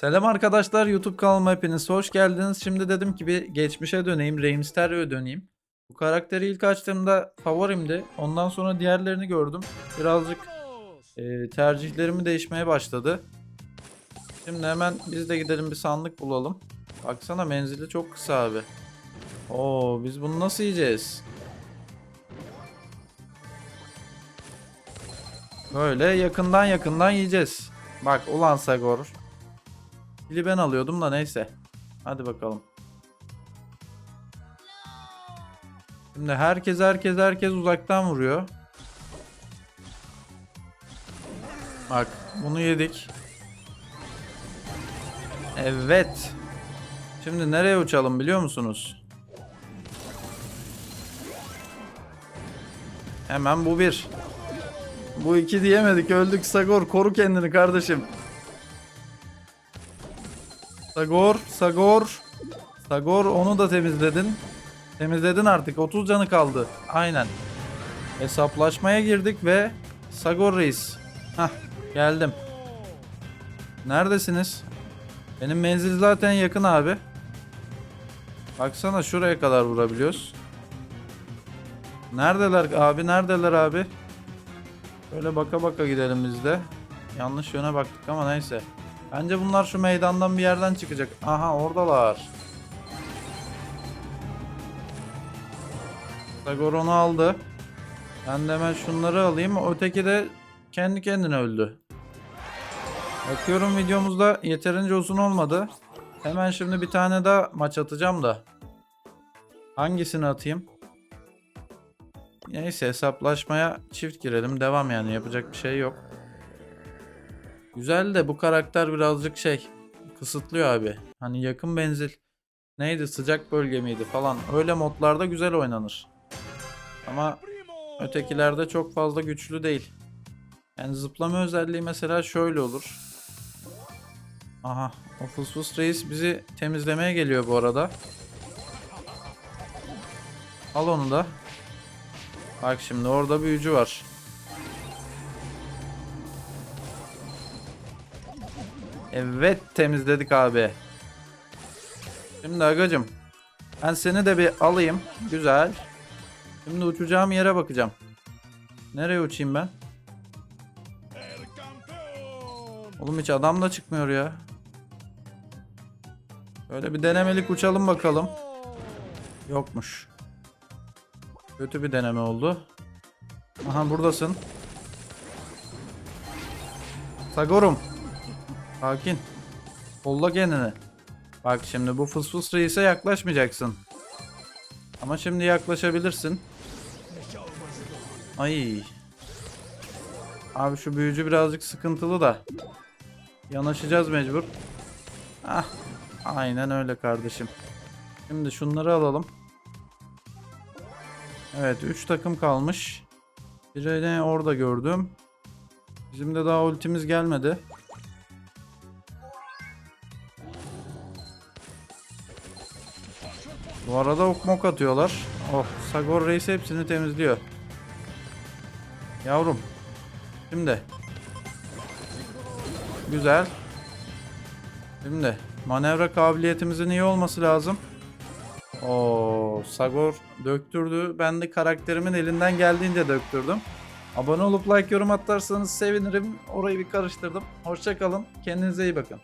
Selam arkadaşlar YouTube kanalıma hepiniz hoş geldiniz. Şimdi dedim ki bir geçmişe döneyim, Rey Mysterio'ya döneyim. Bu karakteri ilk açtığımda favorimdi. Ondan sonra diğerlerini gördüm. Birazcık e, tercihlerimi değişmeye başladı. Şimdi hemen biz de gidelim bir sandık bulalım. Baksana menzili çok kısa abi. Oo biz bunu nasıl yiyeceğiz? Böyle yakından yakından yiyeceğiz. Bak ulan Sagor. Pili ben alıyordum da neyse. Hadi bakalım. Şimdi herkes herkes herkes uzaktan vuruyor. Bak bunu yedik. Evet. Şimdi nereye uçalım biliyor musunuz? Hemen bu bir. Bu iki diyemedik öldük Sagor koru kendini kardeşim. Sagor, Sagor. Sagor onu da temizledin. Temizledin artık. 30 canı kaldı. Aynen. Hesaplaşmaya girdik ve Sagor reis. Hah geldim. Neredesiniz? Benim menzil zaten yakın abi. Baksana şuraya kadar vurabiliyoruz. Neredeler abi? Neredeler abi? Böyle baka baka gidelim biz de. Yanlış yöne baktık ama neyse. Bence bunlar şu meydandan bir yerden çıkacak. Aha oradalar. Sagor onu aldı. Ben de hemen şunları alayım. Öteki de kendi kendine öldü. Bakıyorum videomuzda yeterince uzun olmadı. Hemen şimdi bir tane daha maç atacağım da. Hangisini atayım? Neyse hesaplaşmaya çift girelim. Devam yani yapacak bir şey yok. Güzel de bu karakter birazcık şey kısıtlıyor abi. Hani yakın menzil neydi sıcak bölge miydi falan öyle modlarda güzel oynanır. Ama ötekilerde çok fazla güçlü değil. Yani zıplama özelliği mesela şöyle olur. Aha o fıs fıs reis bizi temizlemeye geliyor bu arada. Al onu da. Bak şimdi orada büyücü var. Evet temizledik abi. Şimdi agacım. Ben seni de bir alayım. Güzel. Şimdi uçacağım yere bakacağım. Nereye uçayım ben? Oğlum hiç adam da çıkmıyor ya. Böyle bir denemelik uçalım bakalım. Yokmuş. Kötü bir deneme oldu. Aha buradasın. Sagorum. Sakin. Kolla kendini. Bak şimdi bu fıs fıs reise yaklaşmayacaksın. Ama şimdi yaklaşabilirsin. Ay. Abi şu büyücü birazcık sıkıntılı da. Yanaşacağız mecbur. Ah. Aynen öyle kardeşim. Şimdi şunları alalım. Evet 3 takım kalmış. Birini orada gördüm. Bizim de daha ultimiz gelmedi. Bu arada ok mok atıyorlar. Oh Sagor Reis hepsini temizliyor. Yavrum. Şimdi. Güzel. Şimdi manevra kabiliyetimizin iyi olması lazım. O Sagor döktürdü. Ben de karakterimin elinden geldiğince döktürdüm. Abone olup like yorum atarsanız sevinirim. Orayı bir karıştırdım. Hoşçakalın. Kendinize iyi bakın.